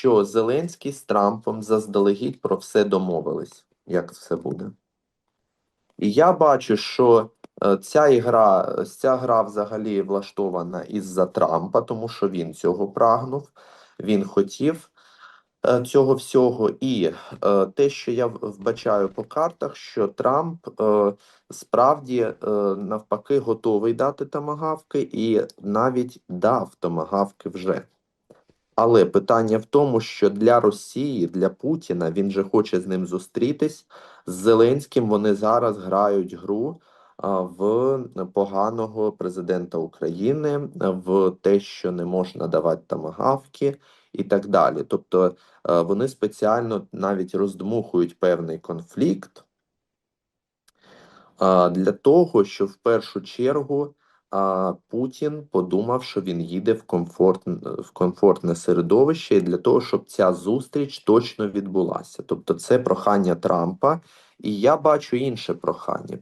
що Зеленський з Трампом заздалегідь про все домовились, як все буде. І я бачу, що е, ця ігра, ця гра взагалі влаштована із-за Трампа, тому що він цього прагнув, він хотів е, цього всього. І е, те, що я вбачаю по картах, що Трамп справді навпаки готовий дати томагавки і навіть дав томагавки вже. Але питання в тому, що для Росії, для Путіна, він же хоче з ним зустрітись. З Зеленським вони зараз грають гру в поганого президента України, в те, що не можна давати тамагавки і так далі. Тобто е, вони спеціально навіть роздмухують певний конфлікт для того, щоб в першу чергу а, Путін подумав, що він їде в комфорт, в комфортне середовище, і для того, щоб ця зустріч точно відбулася. Тобто, це прохання Трампа, і я бачу інше прохання.